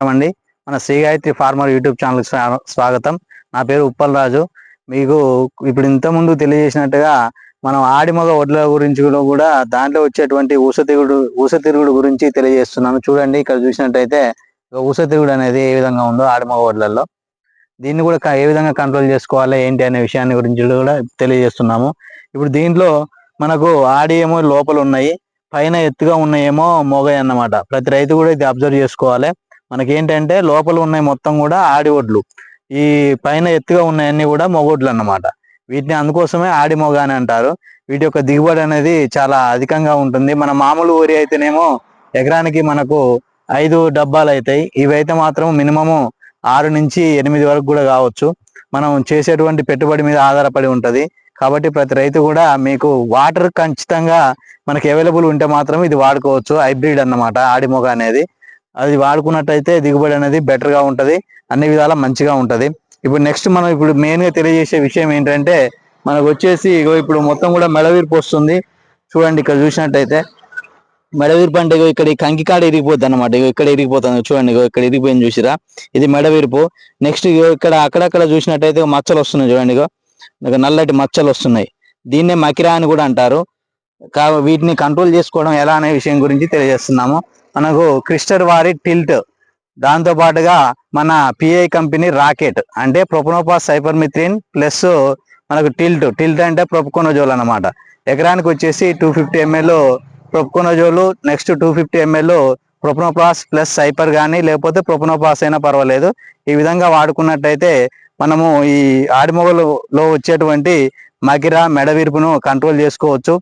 అండి. మన Shri Gayatri farmer YouTube channel స్వాగతం. నా పేరు ఉప్పల్ రాజు. మీకు ఇప్పుడు ఇంతకుముందు తెలియజేసినట్టుగా మనం ఆడిమగ ఒడ్ల గురించి కూడా- కూడా దాంట్లో వచ్చేటువంటి ఊసతిరుగుడు ఊసతిరుగుడు గురించి తెలియజేస్తున్నాను. చూడండి ఇక్కడ చూసినట్టయితే ఊసతిరుగుడు అనేది ఏ విధంగా ఉందో ఆడిమగ ఒడ్లలో దీన్ని కూడా ఏ విధంగా కంట్రోల్ చేసుకోవాలి ఏంటి అనే విషయాన్ని గురించి కూడా తెలియజేస్తున్నాము. ఇప్పుడు దీంట్లో మనకు ఆడి ఏమో లోపల ఉన్నాయి పైన ఎత్తుగా ఉన్నాయేమో మోగాయి అన్నమాట ప్రతి రైతు కూడా ఇది అబ్జర్వ్ చేసుకోవాలి. మనకి ఏంటంటే లోపల ఉన్నాయి మొత్తం కూడా ఆడి ఒడ్లు. ఈ పైన ఎత్తుగా ఉన్నాయన్నీ కూడా మొగొడ్లు అన్నమాట. వీటిని అందుకోసమే ఆడి మొగ అని అంటారు. వీటి యొక్క దిగుబడి అనేది చాలా అధికంగా ఉంటుంది. మన మామూలు వరి అయితేనేమో ఎకరానికి మనకు ఐదు డబ్బాలు అవుతాయి ఇవైతే మాత్రం మినిమము ఆరు నుంచి ఎనిమిది వరకు కూడా కావచ్చు. మనం చేసేటువంటి పెట్టుబడి మీద ఆధారపడి ఉంటుంది. కాబట్టి ప్రతి రైతు కూడా మీకు వాటర్ ఖచ్చితంగా మనకి అవైలబుల్ ఉంటే మాత్రం ఇది వాడుకోవచ్చు. హైబ్రిడ్ అన్నమాట ఆడిమొగ అనేది. అది వాడుకున్నట్టయితే దిగుబడి అనేది బెటర్గా ఉంటది. అన్ని విధాలా మంచిగా ఉంటది. ఇప్పుడు నెక్స్ట్ మనం ఇప్పుడు మెయిన్గా తెలియజేసే విషయం ఏంటంటే మనకు వచ్చేసి ఇగో ఇప్పుడు మొత్తం కూడా మెడవీర్పు వస్తుంది. చూడండి ఇక్కడ చూసినట్టయితే మెడవీర్పు అంటే ఇగో ఇక్కడ ఈ కంకి కాడ ఇరిగిపోద్ది అనమాట ఇగో ఇక్కడ ఇరిగిపోతుంది. చూడండి ఇగో ఇక్కడ ఇరిగిపోయింది చూసిరా? ఇది మెడవీర్పు నెక్స్ట్ ఇగో ఇక్కడ అక్కడక్కడ చూసినట్టయితే మచ్చలు వస్తున్నాయి చూడండి ఇగో. నల్లటి మచ్చలు వస్తున్నాయి. దీన్నే మకిరా అని కూడా అంటారు. కా వీటిని కంట్రోల్ చేసుకోవడం ఎలా అనే విషయం గురించి తెలియజేస్తున్నాము. మనకు క్రిస్టర్ వారి టిల్ట్. దాంతో పాటుగా మన పిఐ కంపెనీ రాకెట్. అంటే ప్రొపనోపాస్ సైపర్మిత్రిన్ ప్లస్ మనకు టిల్ట్. టిల్ట్ అంటే ప్రొపకోనోజోల్ అనమాట ఎకరానికి వచ్చేసి two fifty ML propiconazole next two fifty ML profenofos plus cyper కానీ లేకపోతే ప్రొపనోపాస్ అయినా పర్వాలేదు. ఈ విధంగా వాడుకున్నట్టయితే మనము ఈ ఆడిమొగలో వచ్చేటువంటి మకిర మెడవిరుపును కంట్రోల్ చేసుకోవచ్చు.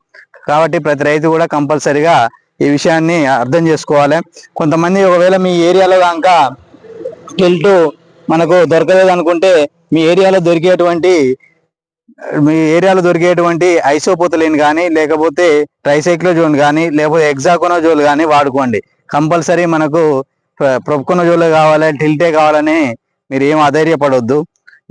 కాబట్టి ప్రతి రైతు కూడా కంపల్సరిగా ఈ విషయాన్ని అర్థం చేసుకోవాలి. కొంతమంది ఒకవేళ మీ ఏరియాలో కనుక టిల్ట్ మనకు దొరకలేదు అనుకుంటే మీ ఏరియాలో దొరికేటువంటి మీ ఏరియాలో దొరికేటువంటి ఐసోపోతలిన్ కానీ లేకపోతే ట్రైసైక్లోజోన్ కానీ లేకపోతే ఎగ్జాకోనోజోల్ కానీ వాడుకోండి. కంపల్సరీ మనకు ప్రొప్కోనోజోల్ కావాలి టిల్టే కావాలని మీరు ఏం అధైర్యపడొద్దు.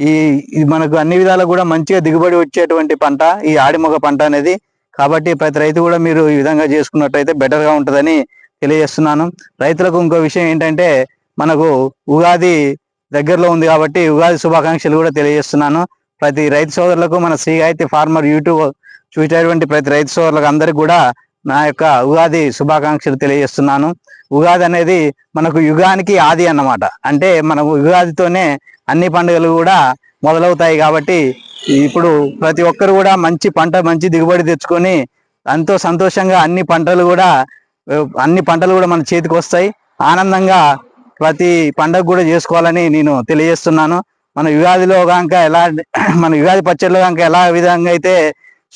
ఈ ఇది మనకు అన్ని విధాలు కూడా మంచిగా దిగుబడి వచ్చేటువంటి పంట ఈ ఆడిమొగ పంట అనేది కాబట్టి ప్రతి రైతు కూడా మీరు ఈ విధంగా చేసుకున్నట్టయితే బెటర్గా ఉంటుందని తెలియజేస్తున్నాను. రైతులకు ఇంకో విషయం ఏంటంటే మనకు ఉగాది దగ్గరలో ఉంది కాబట్టి ఉగాది శుభాకాంక్షలు కూడా తెలియజేస్తున్నాను. ప్రతి రైతు సోదరులకు మన శ్రీ గాయత్రి ఫార్మర్ యూట్యూబ్ చూసేటువంటి ప్రతి రైతు సోదరులకు అందరికీ కూడా నా యొక్క ఉగాది శుభాకాంక్షలు తెలియజేస్తున్నాను. ఉగాది అనేది మనకు యుగానికి ఆది అన్నమాట. అంటే మనకు ఉగాదితోనే అన్ని పండుగలు కూడా మొదలవుతాయి కాబట్టి ఇప్పుడు ప్రతి ఒక్కరు కూడా మంచి పంట మంచి దిగుబడి తెచ్చుకొని ఎంతో సంతోషంగా అన్ని పంటలు కూడా అన్ని పంటలు కూడా మన చేతికి వస్తాయి. ఆనందంగా ప్రతి పండగ కూడా చేసుకోవాలని నేను తెలియజేస్తున్నాను. మన యుగాదిలో కనుక ఎలా మన యుగాది పచ్చడిలో కనుక ఎలా విధంగా అయితే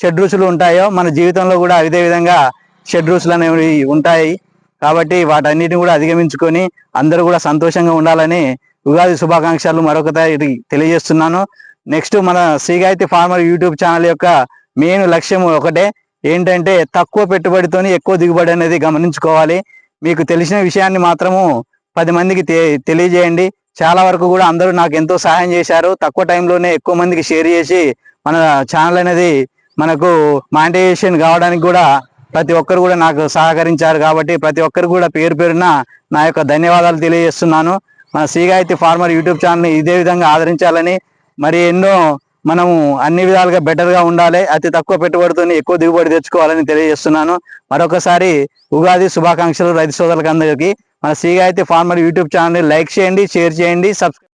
షడ్ రుచులు ఉంటాయో మన జీవితంలో కూడా అదే విధంగా షడ్ రుచులు అనేవి ఉంటాయి. కాబట్టి వాటన్నిటిని కూడా అధిగమించుకొని అందరూ కూడా సంతోషంగా ఉండాలని ఉగాది శుభాకాంక్షలు మరొకసారి తెలియజేస్తున్నాను. నెక్స్ట్ మన శ్రీగాయత్రి ఫార్మర్ యూట్యూబ్ ఛానల్ యొక్క మెయిన్ లక్ష్యం ఒకటే ఏంటంటే తక్కువ పెట్టుబడితోని ఎక్కువ దిగుబడి అనేది గమనించుకోవాలి. మీకు తెలిసిన విషయాన్ని మాత్రము పది మందికి తె- తెలియజేయండి. చాలా వరకు కూడా అందరూ నాకు ఎంతో సహాయం చేశారు. తక్కువ టైంలోనే ఎక్కువ మందికి షేర్ చేసి మన ఛానల్ అనేది మనకు మానిటైజేషన్ కావడానికి కూడా ప్రతి ఒక్కరు కూడా నాకు సహకరించారు కాబట్టి ప్రతి ఒక్కరు కూడా పేరు పేరున నా యొక్క ధన్యవాదాలు తెలియజేస్తున్నాను. మన శ్రీగాయత్రి ఫార్మర్ యూట్యూబ్ ఛానల్ని ఇదే విధంగా ఆదరించాలని మరి ఎన్నో మనము అన్ని విధాలుగా బెటర్గా ఉండాలి అతి తక్కువ పెట్టుబడితో ఎక్కువ దిగుబడి తెచ్చుకోవాలని తెలియజేస్తున్నాను. మరొకసారి ఉగాది శుభాకాంక్షలు రైతు సోదరులకు అందరికీ. మన శ్రీగాయత్రి ఫార్మర్ యూట్యూబ్ ఛానల్ని లైక్ చేయండి షేర్ చేయండి సబ్స్క్రైబ్